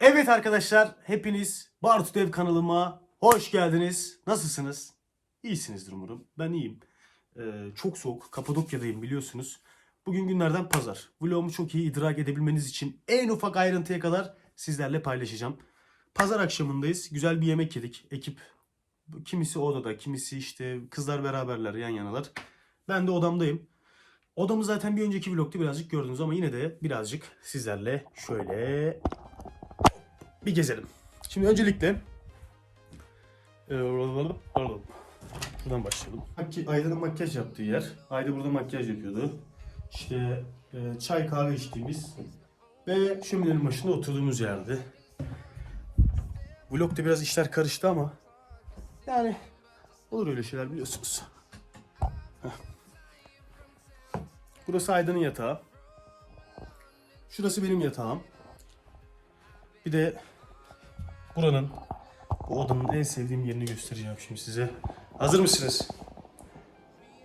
Evet arkadaşlar hepiniz Bartu Dev kanalıma hoş geldiniz. Nasılsınız? İyisinizdir umarım. Ben iyiyim. Ee, çok soğuk. Kapadokya'dayım biliyorsunuz. Bugün günlerden pazar. Vlogumu çok iyi idrak edebilmeniz için en ufak ayrıntıya kadar sizlerle paylaşacağım. Pazar akşamındayız. Güzel bir yemek yedik. Ekip kimisi odada, kimisi işte kızlar beraberler, yan yanalar. Ben de odamdayım. Odamı zaten bir önceki vlogda birazcık gördünüz ama yine de birazcık sizlerle şöyle bir gezelim. Şimdi öncelikle e, buradan başlayalım. Ayda'nın makyaj yaptığı yer. Ayda burada makyaj yapıyordu. İşte e, çay kahve içtiğimiz ve şöminenin başında oturduğumuz yerdi. Vlogda biraz işler karıştı ama yani olur öyle şeyler biliyorsunuz. Burası Ayda'nın yatağı. Şurası benim yatağım. Bir de buranın bu odanın en sevdiğim yerini göstereceğim şimdi size. Hazır mısınız?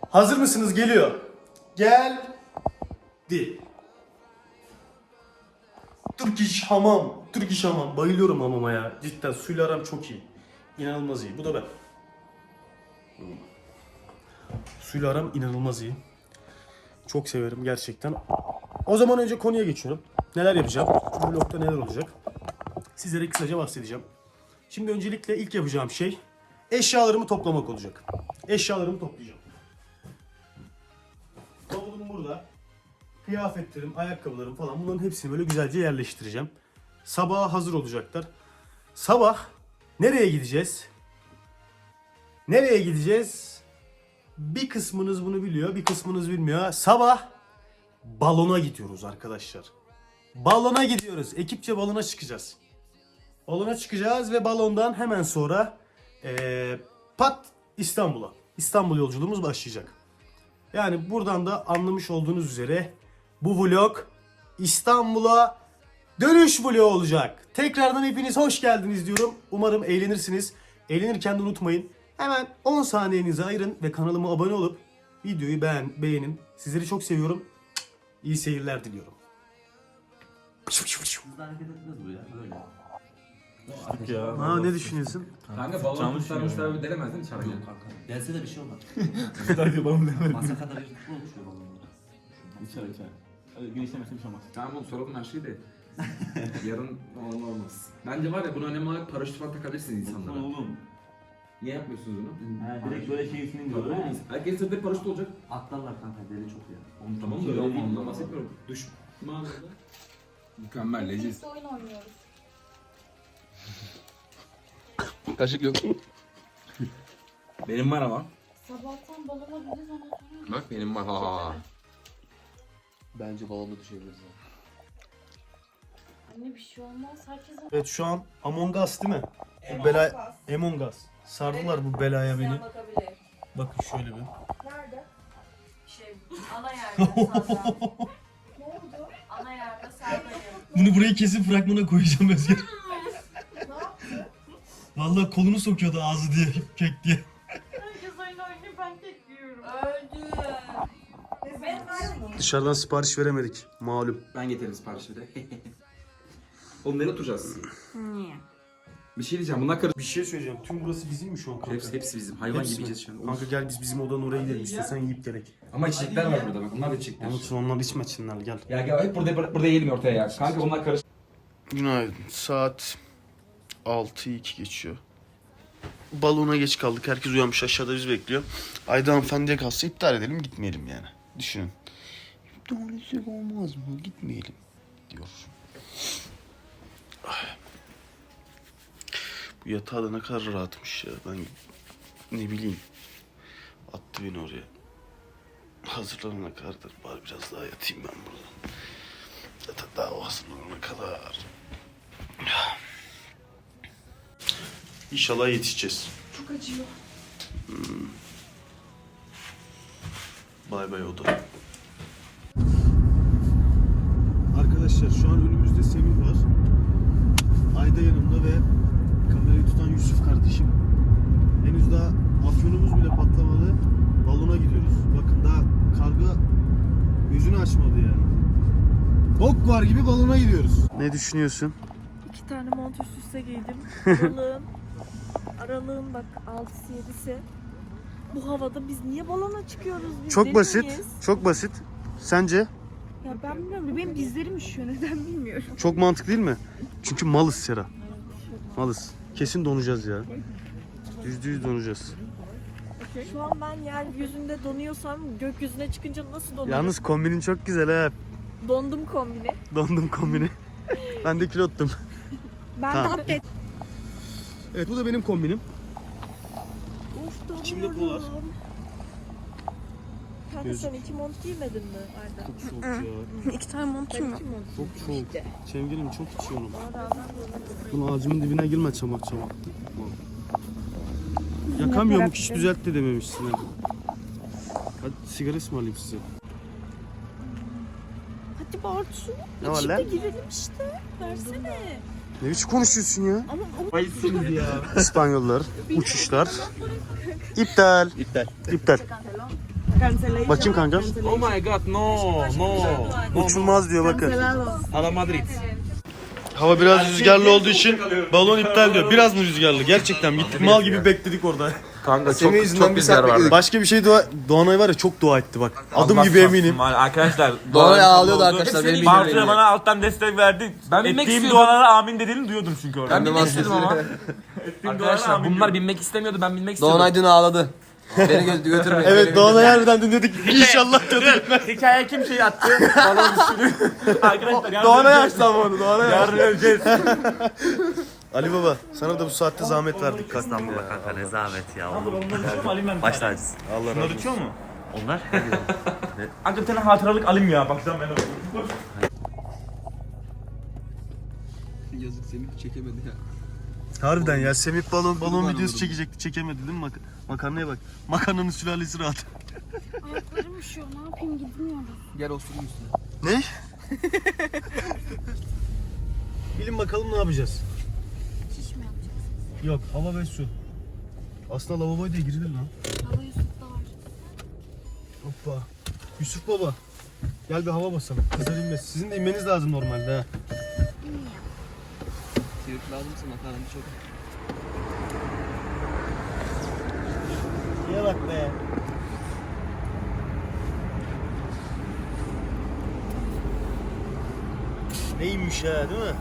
Hazır mısınız? Geliyor. Geldi. Turkish hamam. Turkish hamam. Bayılıyorum hamama ya. Cidden suyla aram çok iyi. İnanılmaz iyi. Bu da ben. Suyla aram inanılmaz iyi. Çok severim gerçekten. O zaman önce konuya geçiyorum. Neler yapacağım? Bu vlogda neler olacak? Sizlere kısaca bahsedeceğim. Şimdi öncelikle ilk yapacağım şey eşyalarımı toplamak olacak. Eşyalarımı toplayacağım. Bavulum burada. Kıyafetlerim, ayakkabılarım falan bunların hepsini böyle güzelce yerleştireceğim. Sabaha hazır olacaklar. Sabah nereye gideceğiz? Nereye gideceğiz? Bir kısmınız bunu biliyor, bir kısmınız bilmiyor. Sabah balona gidiyoruz arkadaşlar. Balona gidiyoruz. Ekipçe balona çıkacağız. Balona çıkacağız ve balondan hemen sonra eee, pat İstanbul'a. İstanbul yolculuğumuz başlayacak. Yani buradan da anlamış olduğunuz üzere bu vlog İstanbul'a dönüş vlogu olacak. Tekrardan hepiniz hoş geldiniz diyorum. Umarım eğlenirsiniz. Eğlenirken de unutmayın. Hemen 10 saniyenizi ayırın ve kanalıma abone olup videoyu beğen, beğenin. Sizleri çok seviyorum. İyi seyirler diliyorum. Hareket etmez bu ya böyle. Ha ne düşünüyorsun? Kanka balon kurtarmışlar bir denemez değil mi çarpı? Yok kanka. Gelse de bir şey olmaz. Hadi balon demedim. Masa kadar yırtıklı olmuş ya balonlar. İçer içer. Hadi gün işlemesi bir şey olmaz. Tamam oğlum soralım her şeyi de. Yarın olan olmaz. Bence var ya bunu önemli olarak paraşüt falan takabilirsiniz insanlara. Oğlum. Niye yapmıyorsunuz bunu? He, direkt böyle keyfini Tabii diyorlar. oğlum. Herkes sırtında paraşüt olacak. Atlarlar kanka deli çok ya. Oğlum tamam da öyle değil mi? ondan bahsetmiyorum. Düşman Mükemmel leziz. Birlikte oyun oynuyoruz. Kaşık yok. benim var ama. Sabahtan balona gidiyoruz ondan sonra. Bak benim var. Ha, ha, ha. Bence balonda düşebiliriz ya. Anne bir şey olmaz. Herkes Evet şu an Among Us değil mi? Bu bela Among Us. Sardılar bu belaya beni. bakabilir. Bakın şöyle bir. Nerede? Şey, ana yerde sağda. ne oldu? Ana yerde sağdayım. Bunu buraya kesin fragmana koyacağım Özgür. Vallahi kolunu sokuyordu ağzı diye, kek diye. Herkes oyun oynuyor ben tek yiyorum. Öldü. Ben var Dışarıdan sipariş veremedik malum. Ben getiririm siparişleri. Oğlum nereye oturacağız? Niye? Bir şey diyeceğim bunlar karış. Bir şey söyleyeceğim. Tüm burası bizim mi şu an kanka? Hepsi, hepsi bizim. Hayvan Hepsi gibi mi? yiyeceğiz şu an. Kanka gel biz bizim odanın oraya gidelim istiyorsan yiyip gerek. Ama içecekler var burada bak. Bunlar da içecekler. Onun için onlar içmesinler gel. Ya gel hep burada burada yiyelim ortaya ya. Kanka bunlar karış. Günaydın. Saat 6'yı 2 geçiyor. Balona geç kaldık. Herkes uyanmış aşağıda biz bekliyor. Ayda hanımefendiye kalsa iptal edelim gitmeyelim yani. Düşünün. İptal etsek olmaz mı? Gitmeyelim diyor. Ay. Bu yatağı da ne kadar rahatmış ya. Ben ne bileyim. Attı beni oraya. Hazırlanana kadardır. Bari biraz daha yatayım ben burada. Zaten daha hazırlanana kadar. İnşallah yetişeceğiz. Çok acıyor. Bay bay oda. Arkadaşlar şu an önümüzde Semih var. Ayda yanımda ve kamerayı tutan Yusuf kardeşim. Henüz daha afyonumuz bile patlamadı. Balona gidiyoruz. Bakın daha karga gözünü açmadı yani. Bok var gibi balona gidiyoruz. Ne düşünüyorsun? İki tane mont üst üste giydim. Aralığın, aralığın bak 6'sı 7'si. Bu havada biz niye balona çıkıyoruz? Biz Çok deli basit. miyiz? Çok basit. Sence? Ya ben bilmiyorum. Benim dizlerim üşüyor. Neden bilmiyorum. Çok mantıklı değil mi? Çünkü malız Sera. Malız. Kesin donacağız ya. Yüzde yüz donacağız. Şu an ben yeryüzünde donuyorsam gökyüzüne çıkınca nasıl donurum? Yalnız kombinin çok güzel ha. Dondum kombini. Dondum kombini. ben de kilottum. Ben Tamam. de atlet. Evet bu da benim kombinim. Of donuyorum. İçimde polar. Kanka sen iki mont giymedin mi Arda? Çok soğuk ya. İki tane montum yok. Çok soğuk. Sevgilim çok içiyorum. Bunun ağacımın dibine girme çamak çamak. Yakamıyorum hiç düzelt de dememişsin. ha. Hadi sigara ısmarlayayım size. Hadi Bartu. Ne var İçinde lan? girelim işte. Versene. Ne biçim konuşuyorsun ya? Ama o İspanyollar, uçuşlar. İptal. İptal. İptal. Bakayım kanka. Oh my god, no, no. Uçulmaz diyor bakın. Hala Madrid. Hava biraz rüzgarlı olduğu için balon iptal diyor. Biraz mı rüzgarlı? Gerçekten gittik mal gibi bekledik orada. Kanka Senin yüzünden bir saat bekledik. Başka bir şey dua Doğanay var ya çok dua etti bak. Adım gibi eminim. Arkadaşlar. Doğanay ağlıyordu arkadaşlar, benim bildiğim bana alttan destek verdi. Ben bilmek Ettiğim istiyordum. dualara amin dediğini duyuyordum çünkü orada. Ben bilmek istedim ama. Ettiğim dualara Arkadaşlar amin bunlar diyordum. binmek istemiyordu ben binmek istiyordum. Doğan Aydın ağladı. Beni gö- götürmeyin. Evet Doğanay harbiden dinledik. İnşallah diyorduk. Hikaye kim şey attı? Balon düşürü. Arkadaşlar yarın Doğanay açtı ama onu. Doğanay açtı. Yarın öleceğiz. Ali Baba sana da bu saatte zahmet verdik. İstanbul'a kanka ne zahmet ya. Uçuyor mu alayım ben? Baş tacısın. Allah razı Bunları olsun. uçuyor mu? Onlar? Kanka bir tane hatıralık alayım ya. Bakacağım ben de. Yazık seni çekemedi ya. Harbiden ya Semih balon balon videosu çekecekti çekemedi değil mi? Mak makarnaya bak. Makarnanın sülalesi rahat. ayaklarım üşüyor. Ne yapayım gitmiyorum. Gel osurun üstüne. Ne? Bilin bakalım ne yapacağız? Yok hava ve su. Aslında lavaboya da girilir lan. Hava Yusuf'ta var. Hoppa. Yusuf baba. Gel bir hava basalım. Kızlar inmez. Sizin de inmeniz lazım normalde ha. Sivit lazımsa makarnamı çok. Niye bak be. Neymiş ha değil mi?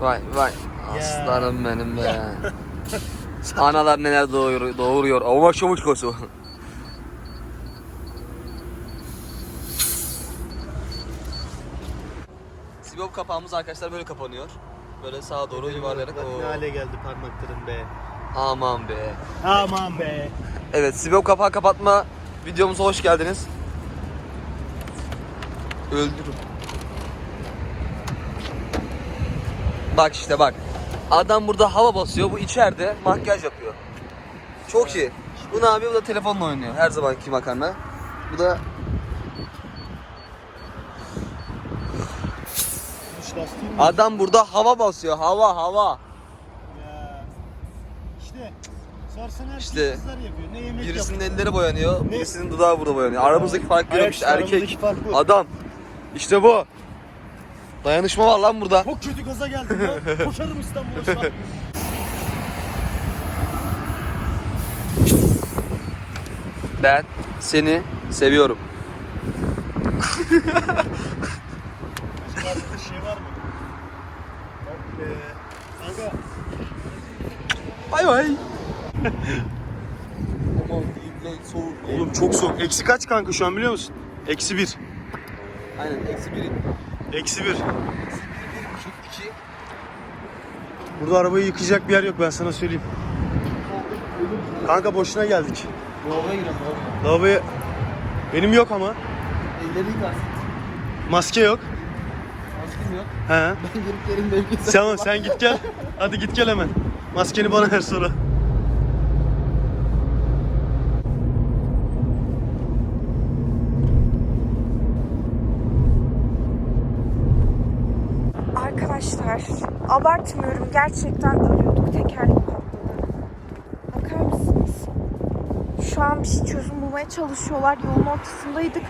Vay vay. Aslanım benim be. Analar neler doğuruyor, doğuruyor. Ama çavuş kosu. Sibop kapağımız arkadaşlar böyle kapanıyor. Böyle sağa doğru yuvarlayarak. Bak ne hale geldi parmaklarım be. Aman be. Aman be. Evet, Sibop kapağı kapatma videomuza hoş geldiniz. Öldürün. Bak işte bak. Adam burada hava basıyor, bu içeride makyaj yapıyor. Çok iyi. Bu ne yapıyor? Bu da telefonla oynuyor. Her zamanki makarna. Bu da adam burada hava basıyor. Hava hava. Ya. İşte sorsan her İşte, şeyi kızlar yapıyor. Ne yemek Birisinin yapıyor. elleri boyanıyor, birisinin dudağı burada boyanıyor. Aramızdaki fark görüyorum işte erkek, adam. İşte bu. Dayanışma var lan burada. Çok kötü gaza geldim ya. Koşarım İstanbul'a şu an. Ben seni seviyorum. Başka bir şey var mı? Yok be. Kanka Bay bay. Aman diyeyim soğuk. Oğlum çok soğuk. Eksi kaç kanka şu an biliyor musun? Eksi bir. Aynen eksi biri. Eksi bir. Burada arabayı yıkayacak bir yer yok ben sana söyleyeyim. Kanka boşuna geldik. Lavaboya girelim lavaboya. Benim yok ama. Elleri yıkarsın. Maske yok. Maskem yok. He. Ben gelip yerim belki. Sen, sen git gel. Hadi git gel hemen. Maskeni bana ver sonra. abartmıyorum. Gerçekten ölüyorduk. Tekerlek patladı. Bakar mısınız? Şu an bir şey çözüm bulmaya çalışıyorlar. Yolun ortasındaydık.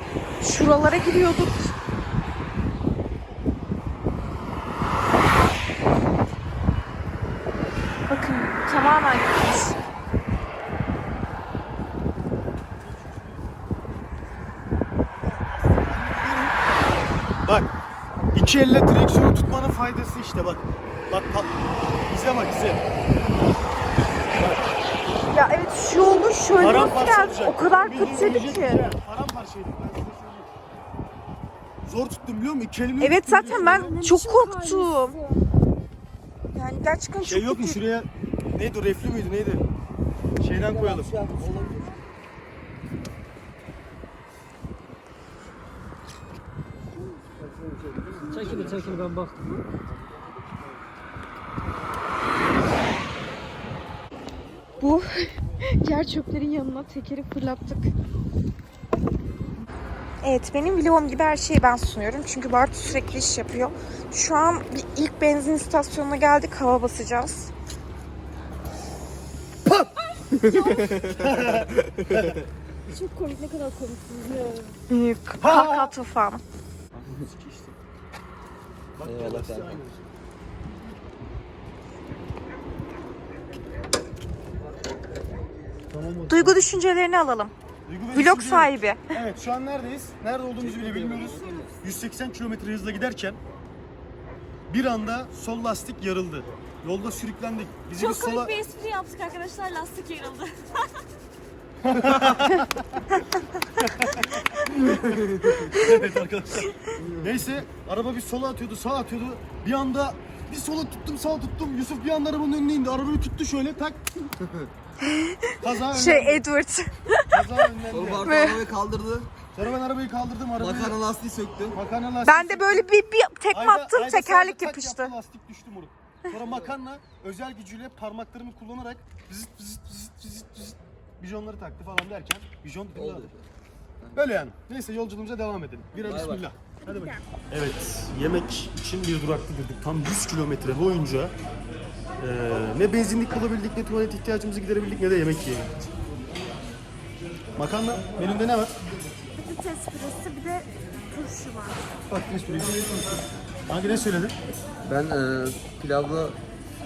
Şuralara giriyorduk. Bakın tamamen gitmiş. Bak. İki elle direksiyonu tutmanın faydası işte bak. Bak bak. İzle bak izle. Ya evet şu yolun şöyle nasıl Paramparça geldi? olacak. O kadar Bildiğin kötüydü ki. ya. Paramparçaydı ben size söyleyeyim. Zor tuttum biliyor musun? İki elimle Evet tuttum zaten ben çok korktum. Yani gerçekten çok Şey yok mu şuraya neydi o reflü müydü neydi? Şeyden koyalım. Çekil çekil ben bak. Bu yer çöplerin yanına tekeri fırlattık. Evet benim vlogum gibi her şeyi ben sunuyorum. Çünkü Bartu sürekli iş yapıyor. Şu an bir ilk benzin istasyonuna geldik. Hava basacağız. Çok komik ne kadar komiksiniz ya. Büyük kaka tufan. Duygu düşüncelerini alalım. Duygu ve Vlog düşünce- sahibi. Evet şu an neredeyiz? Nerede olduğumuzu bile bilmiyoruz. 180 kilometre hızla giderken bir anda sol lastik yarıldı. Yolda sürüklendik. Bizi Çok bir sola... komik bir espri yaptık arkadaşlar lastik yarıldı. Evet arkadaşlar. Neyse araba bir sola atıyordu sağa atıyordu. Bir anda bir sola tuttum sağa tuttum. Yusuf bir anda arabanın önüne indi. Arabayı tuttu şöyle tak. Kaza önlendi. Şey Edward. Kaza Bartu Ve- arabayı kaldırdı. Sonra ben arabayı kaldırdım. Arabayı... Makarna lastiği söktü. Makarna lastiği. Ben de böyle bir, bir tekme Ayda- attım ayda tekerlek sadece tak yapıştı. yaptı, lastik düştü moruk. Sonra makarna özel gücüyle parmaklarımı kullanarak vızıt vızıt vızıt vızıt vızıt bijonları taktı falan derken bijon dedim Oldu. Böyle yani. Neyse yolculuğumuza devam edelim. Bir Bay bay. bismillah. Hadi bakalım. Evet, yemek için bir durakta girdik. Tam 100 kilometre boyunca eee, ne benzinlik bulabildik, ne tuvalet ihtiyacımızı giderebildik, ne de yemek yiyebildik. Makarna, menümde ne var? Patates püresi bir de turşu var. Patates püresi. Hangi ne söyledin? Ben e, pilavla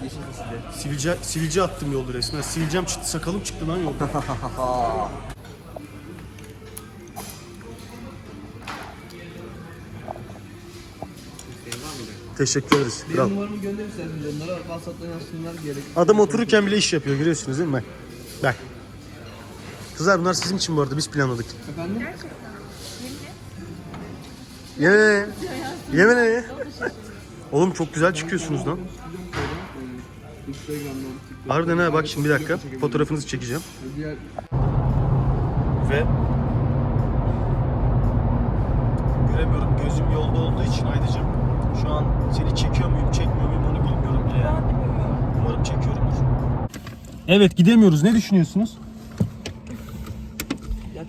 yeşil fasulye. Sivilce, sivilce attım yolda resmen. Sivilcem çıktı, sakalım çıktı lan yolda. Teşekkür ederiz. Kral. Benim numaramı gönderirseniz onlara WhatsApp'tan yazsınlar gerek. Adam otururken bile iş yapıyor görüyorsunuz değil mi? Bak. Bak. Kızlar bunlar sizin için bu arada biz planladık. Efendim? Yemin Yemin ederim. Oğlum çok güzel çıkıyorsunuz lan. Instagram'da, TikTok'ta. Harbiden ha bak şimdi bir dakika. Fotoğrafınızı çekeceğim. Diğer Ve göremiyorum gözüm yolda olduğu için Aydacığım. Şu an seni çekiyor muyum çekmiyor muyum onu bilmiyorum bile. yani. Umarım çekiyorumdur. Evet gidemiyoruz. Ne düşünüyorsunuz?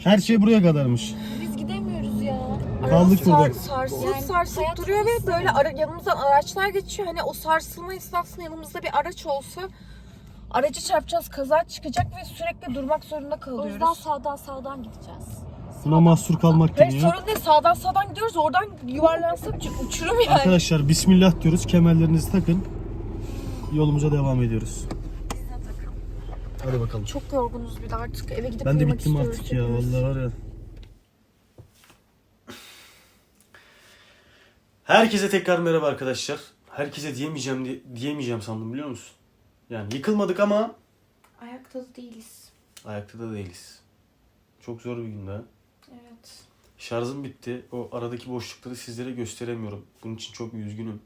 Her şey buraya kadarmış. Biz gidemiyoruz ya. Kaldık burada. Sarsılıp Yani hayat duruyor ve böyle ara, yanımızdan araçlar geçiyor. Hani o sarsılma esnasında yanımızda bir araç olsa aracı çarpacağız, kaza çıkacak ve sürekli durmak zorunda O yüzden kalıyoruz. sağdan sağdan gideceğiz. Buna mahsur kalmak Hayır deniyor. sorun değil sağdan sağdan gidiyoruz oradan yuvarlansak çünkü uçurum yani. Arkadaşlar bismillah diyoruz. Kemerlerinizi takın. Yolumuza devam ediyoruz. Hadi bakalım. Çok yorgunuz bir de artık eve gidip Ben de uyumak bittim istiyoruz artık ya hepimiz. vallahi var ya. Herkese tekrar merhaba arkadaşlar. Herkese diyemeyeceğim diye, diyemeyeceğim sandım biliyor musun? Yani yıkılmadık ama Ayakta da değiliz. ayakta da değiliz. Çok zor bir gündü. Evet. Şarjım bitti. O aradaki boşlukları sizlere gösteremiyorum. Bunun için çok üzgünüm.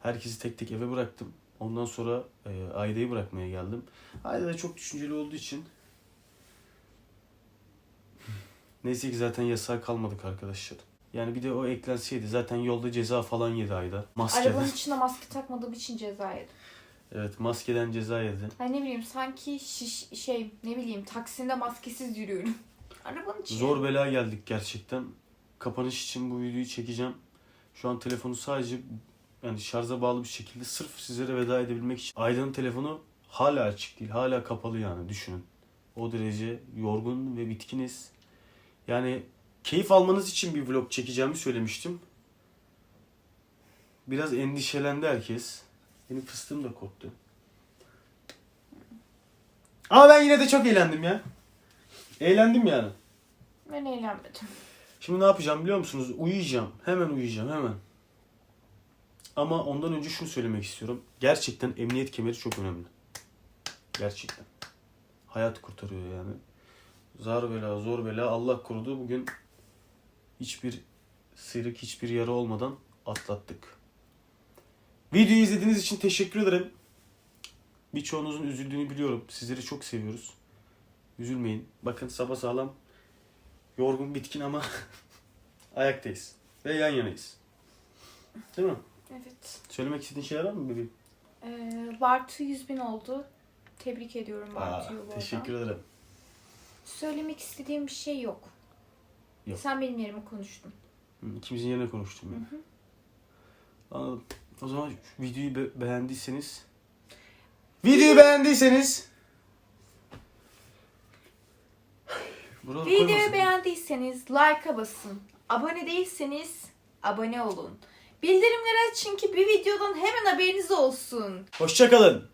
Herkesi tek tek eve bıraktım. Ondan sonra e, Ayda'yı bırakmaya geldim. Ayda da çok düşünceli olduğu için Neyse ki zaten yasağa kalmadık arkadaşlar. Yani bir de o eklenseydi zaten yolda ceza falan yedi Ayda. Maskeden. Arabanın içine maske takmadığım için ceza yedim. Evet maskeden ceza yedi. Hani ne bileyim sanki şiş, şey ne bileyim Taksim'de maskesiz yürüyorum. Arabanın içine. Zor bela geldik gerçekten. Kapanış için bu videoyu çekeceğim. Şu an telefonu sadece yani şarja bağlı bir şekilde sırf sizlere veda edebilmek için. Ayda'nın telefonu hala açık değil. Hala kapalı yani düşünün. O derece yorgun ve bitkiniz. Yani keyif almanız için bir vlog çekeceğimi söylemiştim. Biraz endişelendi herkes. Benim fıstığım da koptu. Ama ben yine de çok eğlendim ya. Eğlendim yani. Ben eğlenmedim. Şimdi ne yapacağım biliyor musunuz? Uyuyacağım. Hemen uyuyacağım hemen. Ama ondan önce şunu söylemek istiyorum. Gerçekten emniyet kemeri çok önemli. Gerçekten. Hayat kurtarıyor yani. Zar bela, zor bela Allah korudu. Bugün hiçbir sıyrık, hiçbir yara olmadan atlattık. Videoyu izlediğiniz için teşekkür ederim. Birçoğunuzun üzüldüğünü biliyorum. Sizleri çok seviyoruz. Üzülmeyin. Bakın sabah sağlam yorgun, bitkin ama ayaktayız. Ve yan yanayız. Değil mi? Evet. Söylemek istediğin şeyler var mı bebeğim? Ee, Bartu 100 bin oldu. Tebrik ediyorum Bartu'yu bu arada. teşekkür ederim. Söylemek istediğim bir şey yok. Yok. Sen benim yerime konuştun. Hı, İkimizin yerine konuştum ya. Anladım. O zaman videoyu be- beğendiyseniz Videoyu beğendiyseniz Buraları Videoyu koymasın. beğendiyseniz like'a basın. Abone değilseniz abone olun. Bildirimleri açın ki bir videodan hemen haberiniz olsun. Hoşçakalın.